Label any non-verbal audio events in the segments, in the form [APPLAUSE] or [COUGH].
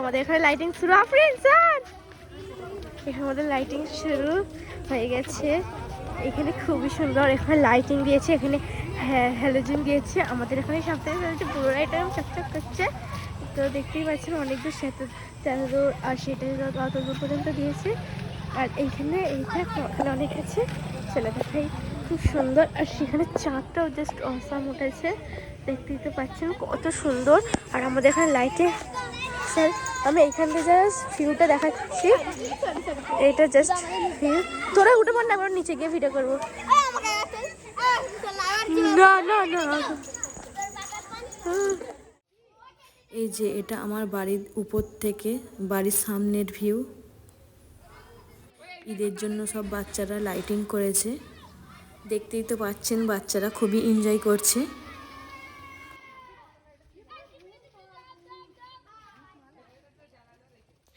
আমাদের এখানে লাইটিং শুরু। এখানে আমাদের লাইটিং শুরু হয়ে গেছে। এখানে খুবই সুন্দর এখানে লাইটিং দিয়েছে, এখানে হ্যালোজিন দিয়েছে। আমাদের এখানে চলছে পুরো আইটেম চকচক করছে। তো দেখতেই পাচ্ছেন অনেক দূর সেত তেরো আর সেটা অত দূর পর্যন্ত দিয়েছে। আর এইখানে এইটা এখানে অনেক আছে। ছেলে দেখাই খুব সুন্দর। আর সেখানে চাঁদটাও জাস্ট অসাম উঠেছে। দেখতেই তো পাচ্ছেন কত সুন্দর। আর আমাদের এখানে লাইটে স্যার, আমি থেকে জাস্ট ভিউটা দেখাচ্ছি। এইটা জাস্ট ভিউ তোরা উঠে পড় না আমরা নিচে গিয়ে ভিডিও করব। না না না। এই যে এটা আমার বাড়ির উপর থেকে, বাড়ির সামনের ভিউ ঈদের জন্য সব বাচ্চারা লাইটিং করেছে। দেখতেই তো পাচ্ছেন, বাচ্চারা খুবই এনজয় করছে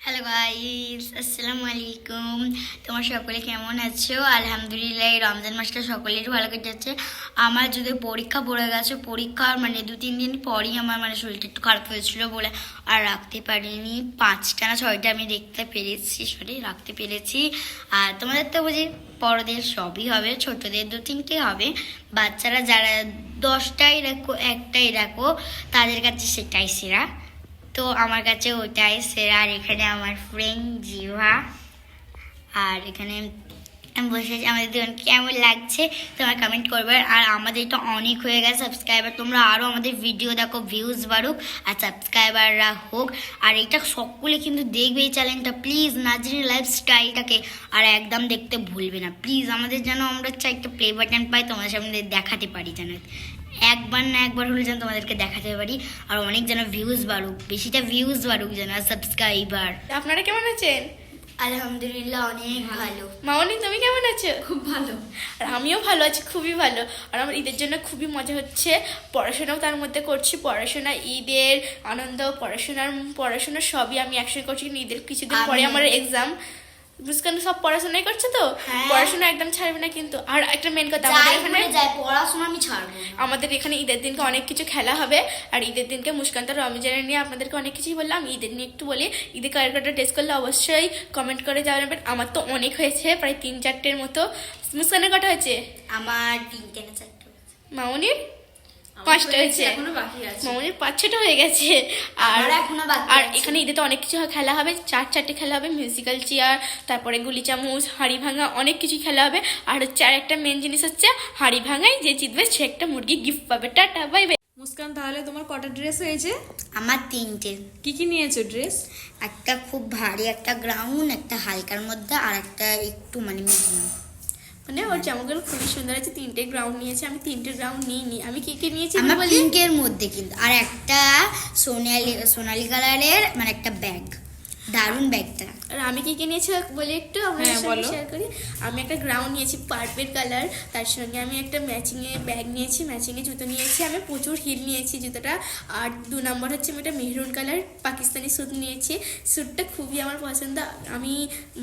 হ্যালো গাইস আসসালামু আলাইকুম। তোমার সকলে কেমন আছো? আলহামদুলিল্লাহ, এই রমজান মাসটা সকলেরই ভালো কেটেছে। আমার যদি পরীক্ষা পড়ে গেছে পরীক্ষার মানে দু, তিন দিন পরই আমার মানে শরীরটা একটু খারাপ হয়েছিল বলে আর রাখতে পারিনি। পাঁচটা না ছয়টা আমি দেখতে পেরেছি, সরি, রাখতে পেরেছি। আর তোমাদের তো বুঝি বড়দের সবই হবে, ছোটদের দু, তিনটে হবে। বাচ্চারা যারা দশটাই রাখো একটাই রাখো, তাদের কাছে সেটাই সেরা। তো আমার কাছে ওটাই সেরা আর এখানে আমার ফ্রেন্ড জিভা আর এখানে আমি বসে আছি। আমাদের দুজন, কেমন লাগছে? তোমরা কমেন্ট করবে। আর আমাদের তো অনেক হয়ে গেছে সাবস্ক্রাইবার তোমরা আরও আমাদের ভিডিও দেখো ভিউজ বাড়ুক আর সাবস্ক্রাইবাররা হোক। আর এটা সকলে কিন্তু দেখবে এই চ্যানেলটা প্লিজ নাজরিন লাইফস্টাইলটাকে আর একদম দেখতে ভুলবে না। প্লিজ আমাদের যেন আমরা চাই একটা প্লে বাটন পাই, তোমাদের সামনে দেখাতে পারি যেন। একবার না একবার হলে যেন তোমাদেরকে দেখাতে পারি। আর অনেক যেন ভিউজ বাড়ুক। বেশিটা ভিউজ বাড়ুক যেন সাবস্ক্রাইবার আপনারা কেমন আছেন? আলহামদুলিল্লাহ অনেক ভালো। মামনি তুমি কেমন আছো? খুব ভালো। আর আমিও ভালো আছি খুবই ভালো। আর আমার ঈদের জন্য খুবই মজা হচ্ছে। পড়াশোনাও তার মধ্যে করছি। পড়াশোনা ঈদের আনন্দ পড়াশোনার পড়াশোনা সবই আমি একসঙ্গে করছি। ঈদের কিছুদিন পরে আমার এক্সাম বুঝকান সব পড়াশোনাই করছে তো? হ্যাঁ। পড়াশোনা একদম ছাড়বে না কিন্তু। আর একটা মেন কথা আমাদের এখানে যায় পড়াশোনা আমি ছাড়বো আমাদের এখানে ঈদের দিনকে অনেক কিছু খেলা হবে। আর ঈদের দিনকে মুস্কান্ত রমজানের নিয়ে আপনাদেরকে অনেক কিছুই বললাম। ঈদের নিয়ে একটু বলি ঈদের কার কাটা টেস্ট করলে অবশ্যই কমেন্ট করে জানাবেন। আমার তো অনেক হয়েছে প্রায় তিন চারটের মতো। মুস্কানের কটা হয়েছে? আমার তিনটে না চারটে মামনির? পাঁচটা হয়েছে। এখনও মামনির পাঁচ ছটা হয়ে গেছে। আর এখনও বাকি আর এখানে ঈদে তো অনেক কিছু খেলা হবে চার চারটে খেলা হবে মিউজিক্যাল চেয়ার তারপরে গুলি চামচ হাঁড়ি ভাঙা অনেক কিছু খেলা হবে। আর হচ্ছে আর একটা মেন জিনিস হচ্ছে হাঁড়ি ভাঙাই যে জিতবে সে একটা মুরগি গিফট পাবে। টাটা বাই বাই মুস্কান তাহলে তোমার কটা ড্রেস হয়েছে? আমার তিনটে। কি কি নিয়েছো ড্রেস একটা খুব ভারী একটা গ্রাউন্ড একটা হালকার মধ্যে আর একটা একটু মানে মিডিয়াম মানে ওর জামাগুলো খুবই সুন্দর আছে তিনটে গ্রাউন্ড নিয়েছে আমি তিনটে গ্রাউন্ড নিইনি। আমি কি কি নিয়েছি আমার পিঙ্কের মধ্যে কিন্তু আর একটা সোনালি সোনালি কালারের মানে একটা ব্যাগ দারুণ ব্যাগটা। আর আমি কি কি নিয়েছি বলি একটু? হ্যাঁ, আপনাদের সঙ্গে শেয়ার করি। আমি একটা গ্রাউন্ড নিয়েছি পার্পেল কালার তার সঙ্গে আমি একটা ম্যাচিং এ ব্যাগ নিয়েছি ম্যাচিং এ জুতো নিয়েছি। আমি প্রচুর হিল নিয়েছি জুতোটা। আর দু নম্বর হচ্ছে আমি একটা মেহরুন কালার পাকিস্তানি স্যুট নিয়েছি। স্যুটটা খুবই আমার পছন্দ। আমি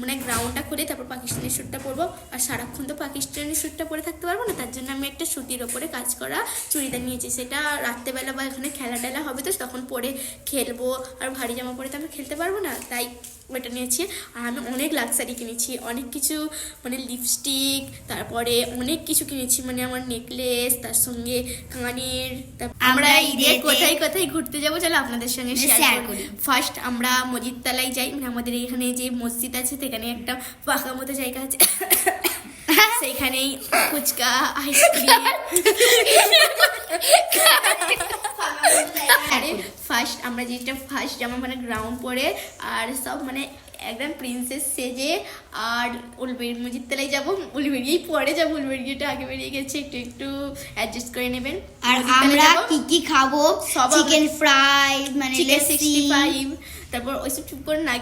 মানে গ্রাউন্ডটা করে তারপর পাকিস্তানি স্যুটটা পরবো। আর সারাক্ষণ তো পাকিস্তানি স্যুটটা পরে থাকতে পারব না তার জন্য আমি একটা সুতির ওপরে কাজ করা চুড়িদার নিয়েছি। সেটা রাত্রেবেলা বা এখানে খেলা টেলা হবে তো তখন পরে খেলব। আর ভারী জামা পরে তো আমি খেলতে পারব না। তাই ওটা নিয়েছি। আর আমি অনেক লাক্সারি কিনেছি অনেক কিছু মানে লিপস্টিক তারপরে অনেক কিছু কিনেছি মানে আমার নেকলেস তার সঙ্গে কানের আমরা ঈদে কোথায় কোথায় ঘুরতে যাব চলো আপনাদের সঙ্গে শেয়ার করি। করি। ফার্স্ট আমরা মসজিদ তলায় যাই মানে আমাদের এখানে যে মসজিদ আছে সেখানে একটা ফাঁকা মতো জায়গা আছে। [LAUGHS] সেইখানেই ফুচকা আইসক্রিম [LAUGHS] আরে ফার্স্ট আমরা যেটা ফার্স্ট জামা মানে গ্রাউন্ড পরে আর সব মানে একদম প্রিন্সেস সেজে আর উলবেড়ি মুজির তলায় যাব। উলবেড়িয়েই পরে যাব উলবেড়িটা আগে বেরিয়ে গেছে একটু একটু অ্যাডজাস্ট করে নেবেন। আর আমরা কি কি খাব? সব চিকেন ফ্রাই মানে চিকেন সিক্সটি ফাইভ তারপর ওইসব চুপ করে না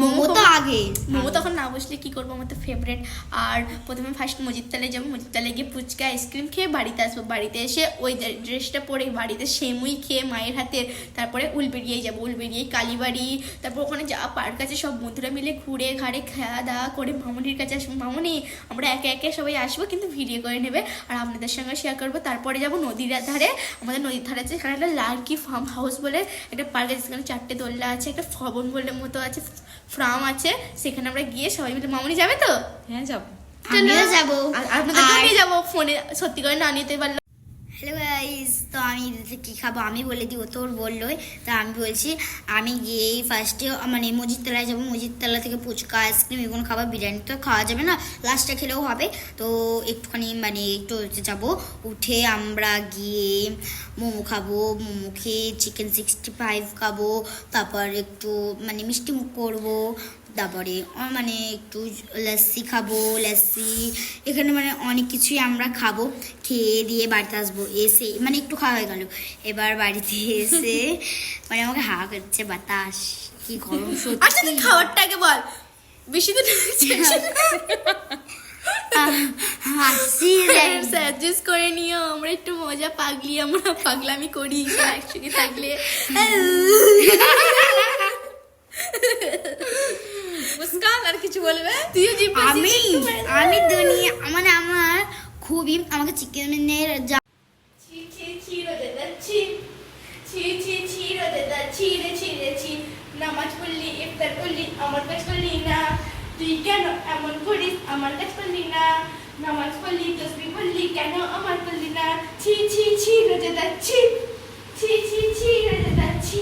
মোমো? তো আগে। মোমো তখন না বসলে কি করব? আমার তো ফেভারেট আর প্রথমে ফার্স্ট মজিদ তালে যাব। মজিদ তালে গিয়ে ফুচকা আইসক্রিম খেয়ে বাড়িতে আসব। বাড়িতে এসে ওই ড্রেসটা পরে বাড়িতে সেমুই খেয়ে মায়ের হাতে তারপরে উলবেড়িয়েই যাব। উলবেড়িয়ে কালীবাড়ি তারপর ওখানে যা পার্ক আছে সব বন্ধুরা মিলে ঘুরে ঘাড়ে খাওয়া দাওয়া করে মামনির কাছে আসব। মামনি আমরা একে একে সবাই আসব কিন্তু ভিডিও করে নেবে। আর আপনাদের সঙ্গে শেয়ার করব। তারপরে যাব নদীর ধারে। আমাদের নদীর ধারে আছে এখানে একটা লার্কি ফার্ম হাউস বলে একটা পার্ক আছে। সেখানে চারটে দোল্লা আছে একটা ভবন বলে মতো আছে ফ্রাম আছে সেখানে আমরা গিয়ে সবাই মিলে মামনি যাবে তো? হ্যাঁ যাব। আমিও যাব। আর আপনাদেরকেও নিয়ে যাব ফোনে। সত্যি করে না নিতে পারলে হ্যালো গাইস তো আমি কী খাব? আমি বলে দিই, ও তোর বললোই। তা আমি বলছি, আমি গিয়েই ফার্স্টে মানে মজিদতলায় যাব। মজিদতলা থেকে ফুচকা আইসক্রিম এগুলো খাবার বিরিয়ানি তো খাওয়া যাবে না। লাস্টে খেলেও হবে। তো একটুখানি মানে একটু যাব। উঠে আমরা গিয়ে মোমো খাব, মোমো খেয়ে চিকেন সিক্সটি ফাইভ খাব। তারপর একটু মানে মিষ্টি মুখ করব। তারপরে মানে একটু লস্যি খাব লস্যি এখানে মানে অনেক কিছুই আমরা খাব। খেয়ে দিয়ে বাড়িতে আসব। এসে মানে একটু খাওয়া হয়ে গেল। এবার বাড়িতে এসে মানে আমাকে হাওয়া করছে বাতাস কি গরম আচ্ছা তুই সত্যি খাবারটাকে বল। বেশি তো হাসি সাজেস্ট করে নিও আমরা একটু মজা পাগলি আমরা পাগলামি করি একসঙ্গে থাকলে। মুস্কান আর কিছু বলবে? জিভ আমি আমি দুনিয়া মানে আমার খুবই আমাকে চিকেনের যা ছি ছি ছি রোদে যাচ্ছি ছি ছি ছি রোদে যাচ্ছি রে ছি রে ছি নামাজ পড়লি, ইফতার করলি, আমার কাজ করলি না। তুই কেন এমন করিস? আমার কাজ করলি না। নামাজ পড়লি, তসবি পড়লি, কেন আমার করলি না? ছি ছি ছি রোদে ছি। ছি ছি ছি রে, ছি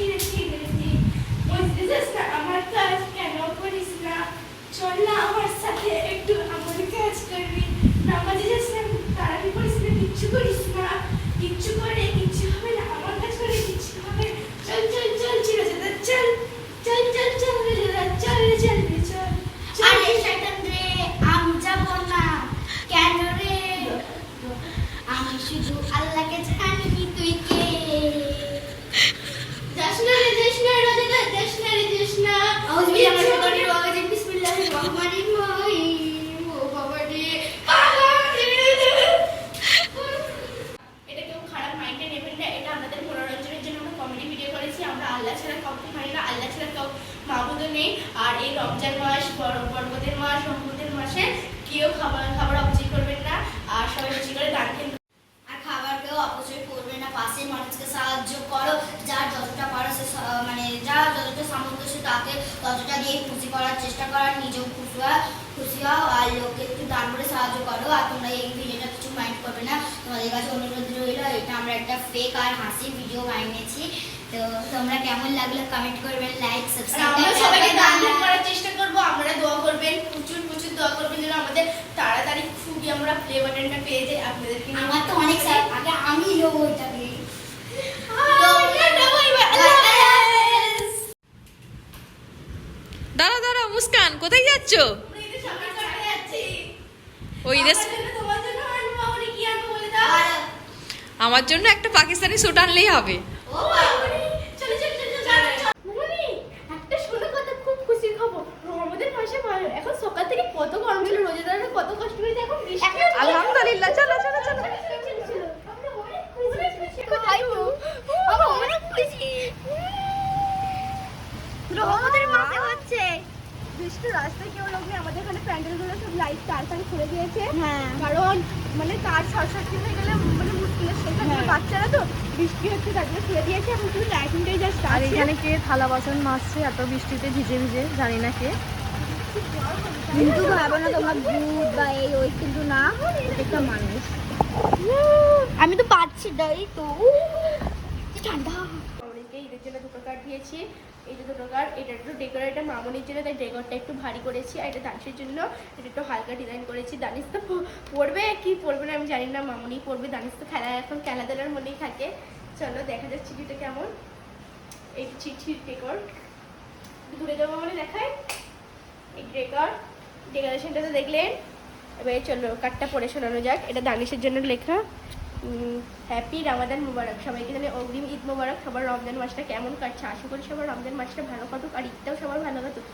বুঝতে যাস না আমার কাজ কেন করিস না? চল না আমার সাথে একটু আমার কাজ করবি। নামাজে যাস না তাড়াতাড়ি করিস না কিচ্ছু করিস না কিচ্ছু করে কিচ্ছু হবে না আমার কাজ করে কিচ্ছু হবে না। চল চল চল চিরা যেতে চল চল চল চল রে দাদা, চল রে চল রে চল চল। আরে শয়তান রে আমি যাব না কেন রে আমি শুধু আল্লাহকে জানি তুই কে যাস না রে যাস না রোজা দা, যাস না রে যাস না আউযু বিল্লাহি মিনাশ শাইতানির রাজিম বিসমিল্লাহির রহমানির রহিম ও বাবা রে এটা কেউ খারাপ মাইন্ডে নেবেন না এটা আমাদের মনোরঞ্জনের জন্য আমরা কমেডি ভিডিও করেছি আমরা আল্লাহ ছাড়া কাউকে মানি না আল্লাহ ছাড়া কাউ মাহবুদও নেই আর এই রমজান মাস বড় পর্বতের মাস রহমতের মাসে কেউ খাবার খাবার অপচয় করবেন না আর সবাই বেশি করে দান খেন আর খাবারকেও অপচয় করবে না পাশের মানুষকে সাহায্য করো যার যতটা পারো সে স- মানে যার যতটা সামর্থ্য সে তাকে ততটা দিয়ে খুশি করার চেষ্টা করো আর নিজেও খুশি হওয়া খুশি হও আর লোককে একটু দান করে সাহায্য করো আর তোমরা এই ভিডিওটা কিছু মাইন্ড করবে না তোমাদের কাছে অনুরোধ রইল এটা আমরা একটা ফেক আর হাসি ভিডিও বানিয়েছি তো তোমরা কেমন লাগল কমেন্ট করবেন লাইক আর আমরা সবাইকে দান করার চেষ্টা করব আপনারা দোয়া করবেন প্রচুর প্রচুর দোয়া করবেন যেন আমাদের তাড়াতাড়ি খুবই আমরা প্লে বাটনটা পেয়ে যাই আপনাদেরকে আমার তো অনেক আগে আমি নেব হাফেজ। দাঁড়া দাঁড়া মুস্কান কোথায় যাচ্ছ? আমরা। ওই ঈদের আমার জন্য, তোমার জন্য আনব, আমারে কি আনব বলে দাও। আমার জন্য একটা পাকিস্তানি স্যুট আনলেই হবে ও বাবারে, চলো, চলো, চলো, চলো, চলো। মামনি, একটা শোনো কথা, খুব খুশির খবর। রহমতের মাসে ভালো- এখন সকাল থেকে কত গরম ছিল রোজাদাররা কত কষ্ট হয়েছে এখন বৃষ্টি হচ্ছে। আলহামদুলিল্লাহ চলো চলো চলো চলো, চলো, চলো, চলো। আমরা অনেক খুশি, খুশি, কোথায় গো? আমরা অনেক খুশি। রহমতের মাসে হচ্ছে বৃষ্টি রাস্তায় কেউ লোক নেই আমাদের এখানে প্যান্ডেলগুলো সব লাইট তার ফার খুলে দিয়েছে। হ্যাঁ। কারণ মানে তার সার্কিট হয়ে গেলে মানে মুশকিল সেখানে হ্যাঁ। বাচ্চারা তো বৃষ্টি হচ্ছে তার খুলে দিয়েছে এখন শুধু লাইটিংটাই জাস্ট আর এখানে কে থালা বাসন মাজছে এত বৃষ্টিতে ভিজে ভিজে জানি না কে। কিন্তু ভাবো না তোমরা ভূত বা এই ওই কিন্তু না এটা একটা মানুষ। আমি তো পাচ্ছি না এই তো। ঠান্ডা। মামনিকে ঈদের জন্য দুটো কার্ড দিয়েছি যে দুটো কার্ড এটা একটু ডেকোর এটা মামনির জন্য, তাই ডেকোরটা একটু ভারী করেছি, আর এটা দানিশের জন্য, এটা একটু হালকা ডিজাইন করেছি। দানিশ তো প- পরবে, কি পরবে না আমি জানি না, মামনি পরবে, দানিশ তো খেলা এখন খেলাধুলার মধ্যেই থাকে। চলো, দেখা যাক চিঠিটা কেমন। এই চিঠির ডেকোর ঘুরে যাব মানে দেখায় এই ডেকর ডেকোরেশনটা তো দেখলেন। এবারে চলো কার্ডটা পড়ে শোনানো যাক। এটা দানিশের জন্য লেখা। হ্যাপি রামাদান মুবারক। সবাইকে জানে অগ্রিম ঈদ মুবারক। সবার রমজান মাসটা কেমন কাটছে? আশা করি সবার রমজান মাসটা ভালো কাটুক আর ঈদটাও সবার ভালো কাটুক।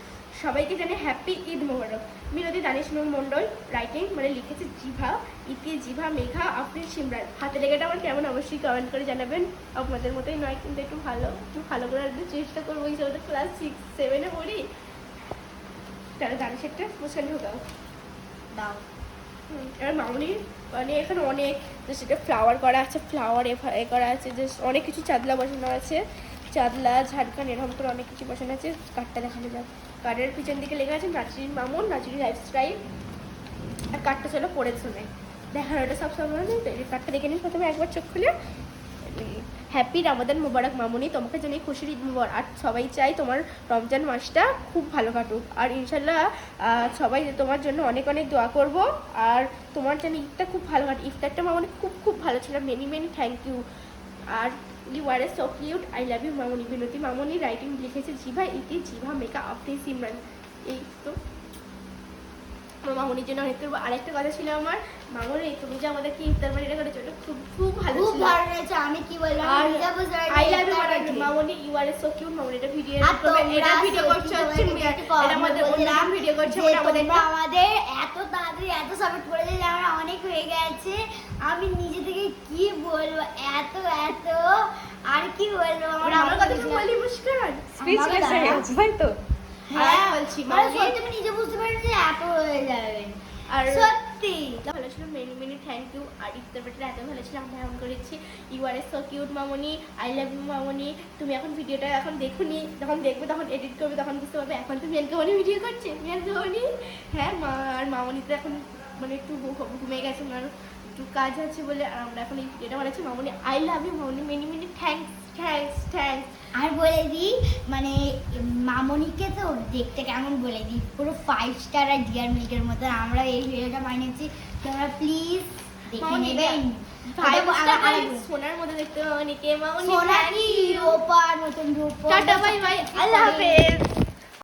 সবাইকে জানে হ্যাপি ঈদ মুবারক। মিনতি দানিশ মণ্ডল রাইটিং মানে লিখেছে জিভা ইতি জিভা, মেঘা, আফরিন, সিমরান। হাতে লেখাটা আমার কেমন? অবশ্যই কমেন্ট করে জানাবেন। আপনাদের মতোই নয়, কিন্তু একটু ভালো একটু ভালো করে রাখতে চেষ্টা করব। এই তো ক্লাস সিক্স সেভেনে পড়ি। তাহলে দানিশেরটা মুসকান ঢোকাও দাও। হুম, এবার মানে এখানে অনেক সেটা ফ্লাওয়ার করা আছে ফ্লাওয়ার এ করা আছে যে অনেক কিছু চাদলা বসানো আছে চাঁদলা ঝাড়খণ্ড এরকম করে অনেক কিছু বসানো আছে কার্ডটা দেখানো যাক। কার্ডের পিছন দিকে লেখা আছে নাচুরির মামুন নাচুরি লাইফস্টাইল আর কার্ডটা ছিল সময় দেখানোটা সব সময় কার্ডটা দেখে নিন প্রথমে একবার চোখ খুলে। হ্যাপি রামাদান মোবারক মামুনি, তোমাকে জানিয়ে খুশির ঈদ মুবার আর সবাই চাই তোমার রমজান মাসটা খুব ভালো কাটুক। আর ইনশাল্লাহ সবাই তোমার জন্য অনেক অনেক দোয়া করব। আর তোমার যেন ঈদটা খুব ভালো কাটে ইফতারটা মামুনি খুব খুব ভালো ছিল। মেনি মেনি থ্যাংক ইউ আর you are S so cute I love you মামুনি। বিনতি, মামুনি রাইটিং লিখেছে জিভা, ইতি, জিভা মেকা আফতে সিমরান। এই তো। আমার মামুনির জন্য অনেক করব। আরেকটা কথা ছিল আমার মামুনি তুমি যে আমাদেরকে ইফতার বাড়িটা করেছ ওটা খুব খুব ভালো খুব ভালো হয়েছে আমি কি বললাম? আই লাভ ইউ মামুনি ইউ আর সো কিউট মামুনি এটা ভিডিও এটা ভিডিও করছে এটা আমাদের ভিডিও করছে মানে আমাদের আমাদের এত তাড়াতাড়ি এত সাপোর্ট করেছে যে আমরা অনেক হয়ে গেছে। আমি নিজে থেকে কি বলব? এত এত। আর কি বলব? আমার কথা বলি মুস্কান স্পিচলেস হয়ে গেছে তাই তো? হ্যাঁ বলছি, মানে আমি নিজে বুঝতে পারি যে এত হয়ে যাবে। আর সত্যি। ভালো ছিল মেনি মেনি থ্যাংক ইউ আর ইফতার বাড়িটা এত ভালো ছিল আমরা এমন করেছি ইউ আর এস সো কিউট মামনি আই লাভ ইউ মামনি তুমি এখন ভিডিওটা এখন দেখুনি যখন দেখবে তখন এডিট করবে তখন বুঝতে পারবে এখন তো মিয়ান কামানি ভিডিও করছে মিয়ান কামানি হ্যাঁ মা আর মামনি তো এখন মানে একটু ঘু- ঘুমিয়ে গেছে ওনার একটু কাজ আছে বলে আর আমরা এখন এই ভিডিওটা বানাচ্ছি। মামনি I love you Mamoni many many thanks thanks thanks আর বলে দিই মানে মামনিকে তো দেখতে কেমন বলে দিই পুরো ফাইভ স্টার আর ডিয়ার মিল্কের মতো। আমরা এই ভিডিওটা বানিয়েছি তোমরা প্লিজ দেখে নেবেন। সোনার মতো দেখতে মামনিকে। মামনি সোনা কি you. রূপা নতুন রূপ টাটা বাই বাই আল্লাহ হাফেজ।